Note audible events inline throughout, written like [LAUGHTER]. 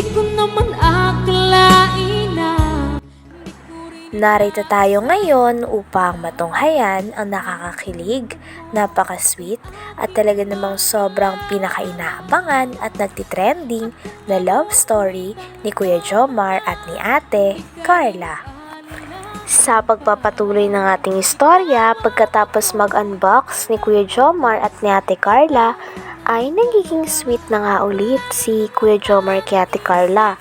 Di ko naman akalain na Narito tayo ngayon upang matunghayan ang nakakakilig, napaka-sweet at talaga namang sobrang pinakainaabangan at nagtitrending na love story ni Kuya Jomar at ni Ate Carla. Sa pagpapatuloy ng ating istorya, pagkatapos mag-unbox ni Kuya Jomar at ni Ate Carla, ay nagiging sweet na nga ulit si Kuya Jomar kay Ate Carla.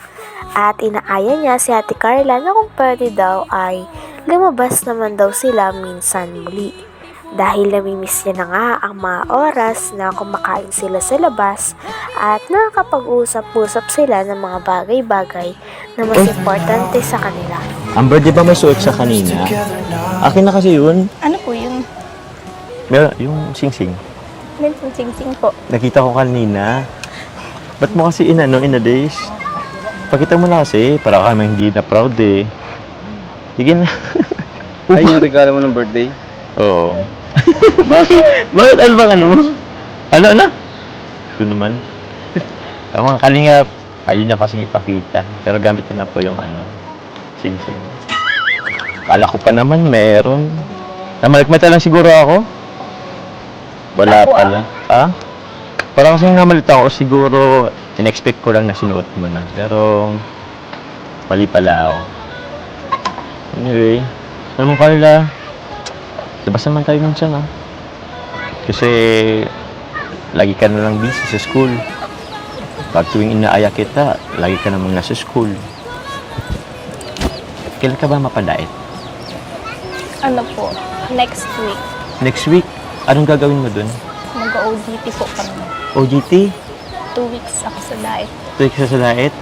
At inaaya niya si Ate Carla na kung pwede daw ay lumabas naman daw sila minsan muli. Dahil namimiss niya na nga ang mga oras na kumakain sila sa labas at nakakapag-usap-usap sila ng mga bagay-bagay na mas importante sa kanila. Amber, di ba may suot sa kanina? Akin na kasi yun. Ano po yun? Meron, yung sing-sing. Minsan sing-sing po. Nakita ko kanina. Ba't mo kasi inano, in a days? Pakita mo na kasi, para kami hindi na proud eh. Sige na. Ay, [LAUGHS] yung regalo mo ng birthday? Oo. [LAUGHS] Bakit? Bakit ano bang ano mo? Ano na? Ito naman. Ang mga kalingap, ayun na kasing ipakita. Pero gamit na po yung ano, sing-sing. Kala ko pa naman meron. Namalikmata lang siguro ako. Wala Ako, ah. pala. Ha? Parang kasi namalita ako siguro, in-expect ko lang na sinuot mo na. Pero, mali pala ako. Anyway, alam mo kanila, labas naman tayo minsan ah. Kasi, lagi ka na lang busy sa school. Pag tuwing inaaya kita, lagi ka namang nasa school. Kailan ka ba mapadait? Ano po? Next week, Next week, anong gagawin mo dun? mag-ODT po kami. OGT? Two weeks ako sa diet. Tuwing ka sa lait?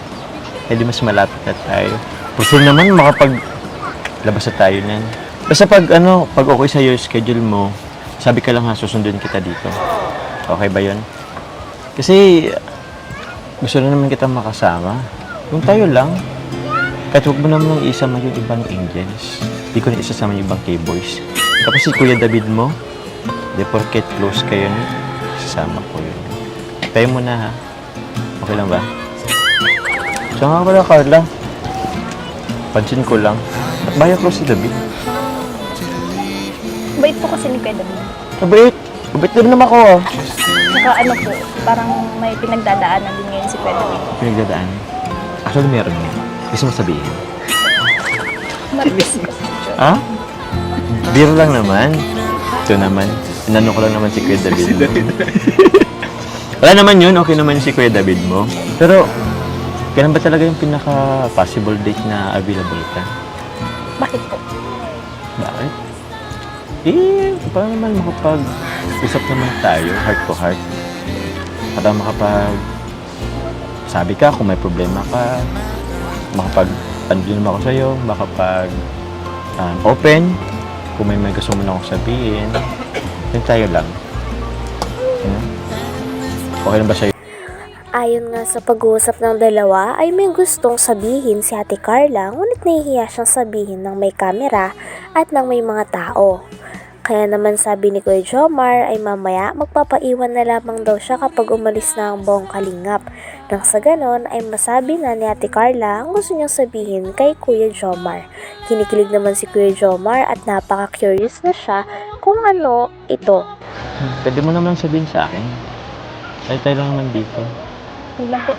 Eh di mas malapit na tayo. Gusto naman makapag labas na tayo nan. Basta pag ano, pag okay sa yung schedule mo, sabi ka lang ha, susundin kita dito. Okay ba yon? Kasi gusto na naman kita makasama. Kung tayo lang, kahit huwag mo naman isama yung ibang angels. Di ko na isasama yung ibang K-boys. Tapos si Kuya David mo, di porket close kayo na, sasama ko yun. Tayo muna ha. Okay lang ba? Saan nga pala, Carla? Pansin ko lang. Ba't ba yung close si David? Bait po kasi ni Kuya David. Mabait! Mabait din naman ako ah. Saka ano po, parang may pinagdadaanan din ngayon si Kuya David. Pinagdadaan. Actually, meron nga. Gusto mo sabihin? Kasi siya. Ha? Biro lang naman. Ito naman. Inano ko lang naman si Kuya David mo. [LAUGHS] Wala naman yun. Okay naman si Kuya David mo. Pero, kailan ba talaga yung pinaka-possible date na available ka? Bakit po? Bakit? Eh, para naman makapag-usap naman tayo, heart to heart. Para makapag sabi ka kung may problema ka, makapag andun naman ako sa'yo, makapag um, open, kung may may gusto mo na akong sabihin, yun tayo lang. Hmm? Okay lang ba sa'yo? Ayon nga sa pag-uusap ng dalawa ay may gustong sabihin si Ate Carla ngunit nahihiya siyang sabihin ng may kamera at ng may mga tao. Kaya naman sabi ni Kuya Jomar ay mamaya magpapaiwan na lamang daw siya kapag umalis na ang buong kalingap. Nang sa ganon ay masabi na ni Ate Carla ang gusto niyang sabihin kay Kuya Jomar. Kinikilig naman si Kuya Jomar at napaka-curious na siya kung ano ito. Pwede mo naman sabihin sa akin. Tayo tayo lang naman dito. Lang po.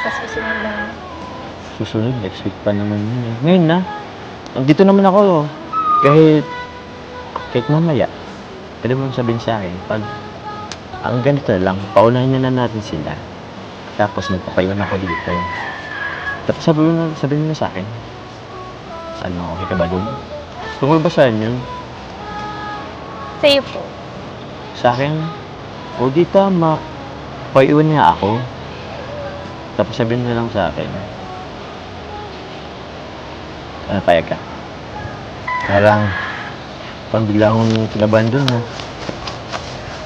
Sa susunod na. Susunod, next week pa naman yun eh. Ngayon na. Dito naman ako. Kahit, kahit mamaya. Pwede mo sabihin sa akin, pag, ang ganito na lang, paunahin na, na natin sila. Tapos magpapaiwan ako dito. Tapos sabi mo na, sabihin mo na sa akin. Ano, okay ka ba dun? Mo ba saan yun? Sa'yo po. Sa akin, o di tama. Paiwan niya ako. Tapos sabihin na lang sa akin. Ano, payag ka? Parang, parang bigla akong kinabahan dun, no?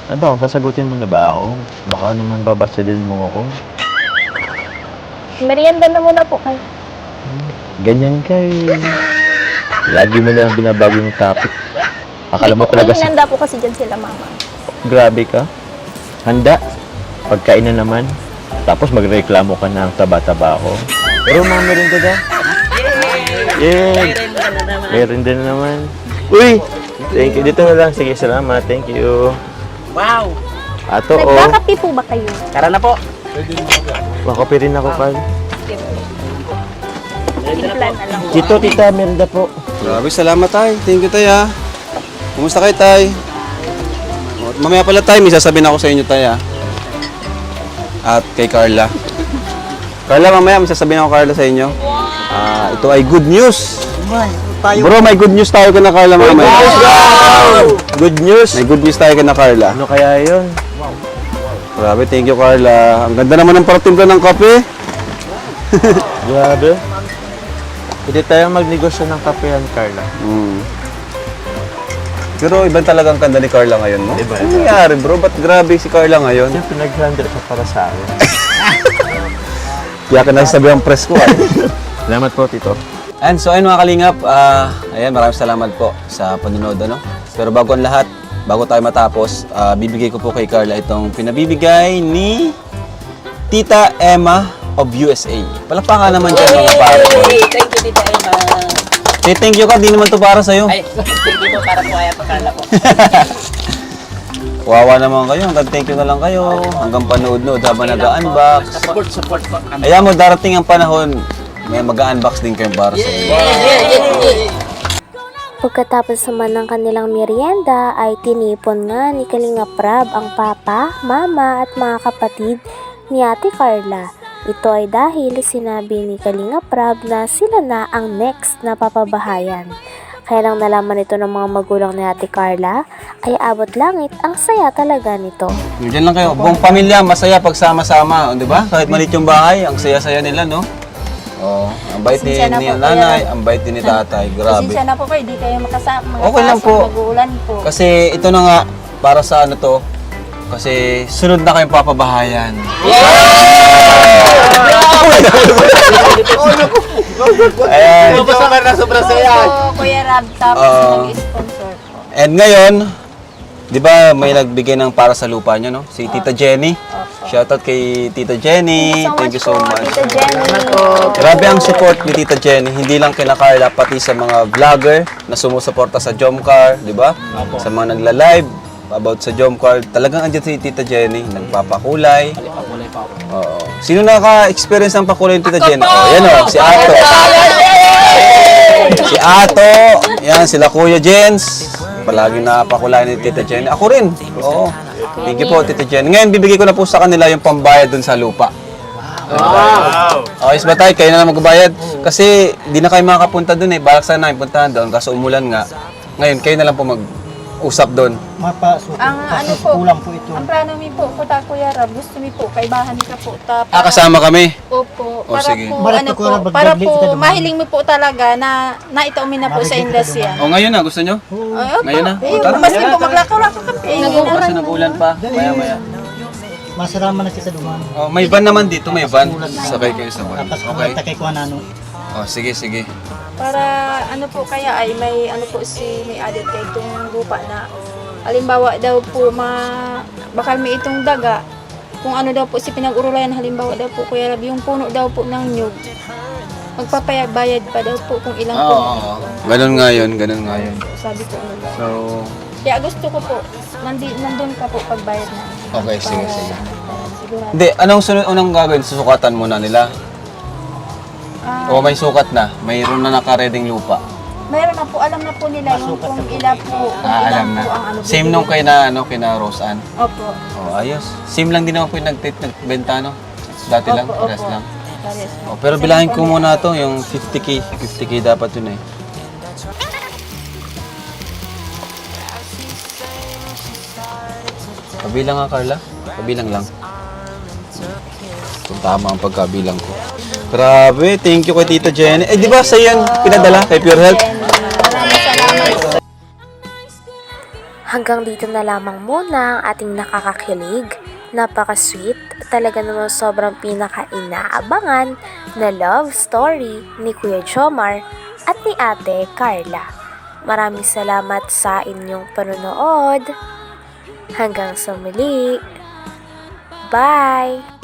Ano ba, sasagutin mo na ba ako? Baka naman babasadin mo ako. Merienda na muna po kayo. Ganyan ka eh. Lagi mo lang binabago yung topic. Akala mo po, talaga sa... hinanda po kasi dyan sila mama. Grabe ka. Handa. Pagkain na naman. Tapos magreklamo ka na ang taba-taba ko. Pero mga merinda daw. Yay! Merinda na naman. Uy! Thank you. Dito na lang. Sige, salamat. Thank you. Wow! Ato, oh. Nagkakapi po ba kayo? Tara na po. Makapi rin ako, Carl. Implan na lang. Tito, tita, merinda po. Grabe, salamat tay. Thank you tay ah. Kumusta kayo tay? O, Mamaya pala tay, may sasabihin ako sa inyo tay ah. At kay Carla. Carla, mamaya may sasabihin ako Carla sa inyo. Ah, ito ay good news. Bro, may good news tayo kana Carla mamaya. Good news! May good news tayo kana Carla. Ano kaya yun? Grabe, thank you Carla. Ang ganda naman ng paratimpla ng kape. [LAUGHS] Grabe. [LAUGHS] Pwede tayo magnegosyo ng kapehan, Carla. Mm. Pero ibang talagang kanda ni Carla ngayon, no? Iba, Ano nangyari, bro? Ba't grabe si Carla ngayon? Siyempre, nag-handle ka para sa akin. [LAUGHS] Kaya ka nasasabi ang press ko, ah. [LAUGHS] Salamat po, Tito. And so ayun mga kalingap, ah, ayan maraming salamat po sa panonood ano. Pero bago ang lahat, bago tayo matapos, ah, bibigay ko po kay Carla itong pinabibigay ni Tita Emma of USA. Palakpakan naman dyan mga pare. Thank you, Tita Emma. Say thank you ka, di naman to para sa'yo. Ay, [LAUGHS] thank you po para po kaya pagkala ko. [LAUGHS] Wawa naman kayo, hanggang thank you na lang kayo. Hanggang panood-nood habang nag-unbox. Support, support po kami. Ayan mo, darating ang panahon, may mag-unbox din kayo para sa inyo. Pagkatapos naman ng kanilang merienda ay tinipon nga ni Kalinga Prab ang papa, mama at mga kapatid ni Ate Carla. Ito ay dahil sinabi ni Kalinga Prab na sila na ang next na papabahayan. Kaya lang nalaman ito ng mga magulang ni Ate Carla ay abot langit ang saya talaga nito. Diyan lang kayo, buong pamilya, masaya pagsama-sama, di ba? Kahit maliit yung bahay, ang saya-saya nila, no? Oh, ang bait ni, ni nanay, ang bait ni tatay. Grabe. Pasensya na po kayo, di kayo makasama. Okay lang po. Mag-uulan po. Kasi ito na nga, para sa ano to, kasi sunod na kayong papabahayan. Ayan. Sobra na sobra saya. Po, Kuya Rab, tapos Oo. mag-sponsor po. And ngayon, di ba may nagbigay ng para sa lupa nyo, no? Si Tita Jenny. Shoutout kay Tita Jenny. Thank you so much. Tita Jenny. Grabe ang support ni Tita Jenny, hindi lang kina Carla, pati sa mga vlogger na sumusuporta sa Jomcar, di ba? Sa mga nagla-live about sa Jomcar, talagang andyan si Tita Jenny, nagpapakulay. Pakulay pa ako. Oo. Sino naka-experience ng pakulay ni Tita Jenny? Oh, yan oh, si Ato. Si Ato, yan, sila Kuya Jens. Palagi napakulay ni Tita Jenny. Ako rin. Oo. Thank you po, Tita Jenny. Ngayon, bibigay ko na po sa kanila yung pambayad dun sa lupa. Wow! Okay, ba tayo? Kayo na lang magbayad. Kasi di na kayo makakapunta doon eh. Balak sana namin puntahan doon. Kaso umulan nga. Ngayon, kayo na lang po mag-usap doon. Ang ano po, ang plano mi po, po ta Kuya Rab, gusto mi po, kaibahan ka po. Ta, Ah, kasama kami. Opo, O, para sige. po, ano po, para po, mahiling mo po talaga na naitaumin na po sa industriya. O, ngayon na. Gusto nyo? Ay, opo. Ngayon na. Eh, O, tara. mas po, maglakaw-lakaw kami. Eh, Kasi nag-ulan pa. Maya, maya. Masarama na kita duman. Oh, may van naman dito. May van. Sakay kayo sa van. Tapos Okay. okay. takay ko ano. Oh, sige, sige. Para ano po kaya ay may ano po si may added kay itong lupa na halimbawa daw po ma bakal may itong daga kung ano daw po si pinag-urulayan halimbawa daw po kuya Rab yung puno daw po ng nyug magpapabayad pa daw po kung ilang Oo, puno oo. Ganun nga yun. Ganun nga yun. sabi ko ano. So, kaya gusto ko po nandi, nandun ka po pagbayad na Okay, sige, sige. sigurado hindi. Anong sunod unang gagawin? Susukatan muna nila. O may sukat na. Mayroon na nakareding lupa. Meron na po, alam na po nila yung kung ilan po, kung Ah, ilan alam na. po ang ano. Same nung kay na, ano, kay na Rose Ann. Opo. Oh, ayos. Same lang din naman po yung nag- nagbenta, no? Dati lang, Opo, pares opo. lang. Pares. Oh, pero bilangin ko muna to, yung 50k. 50k dapat yun eh. Kabilang nga, Carla? Kabilang lang. Tama ang pagkabilang ko. Grabe, thank you kay Tita Jenny. Eh, di ba sa yan pinadala kay Pure Health? Hanggang dito na lamang muna ang ating nakakakilig, napaka-sweet, talaga namang sobrang pinaka-inaabangan na love story ni Kuya Jomar at ni Ate Carla. Maraming salamat sa inyong panonood. Hanggang sa muli. Bye!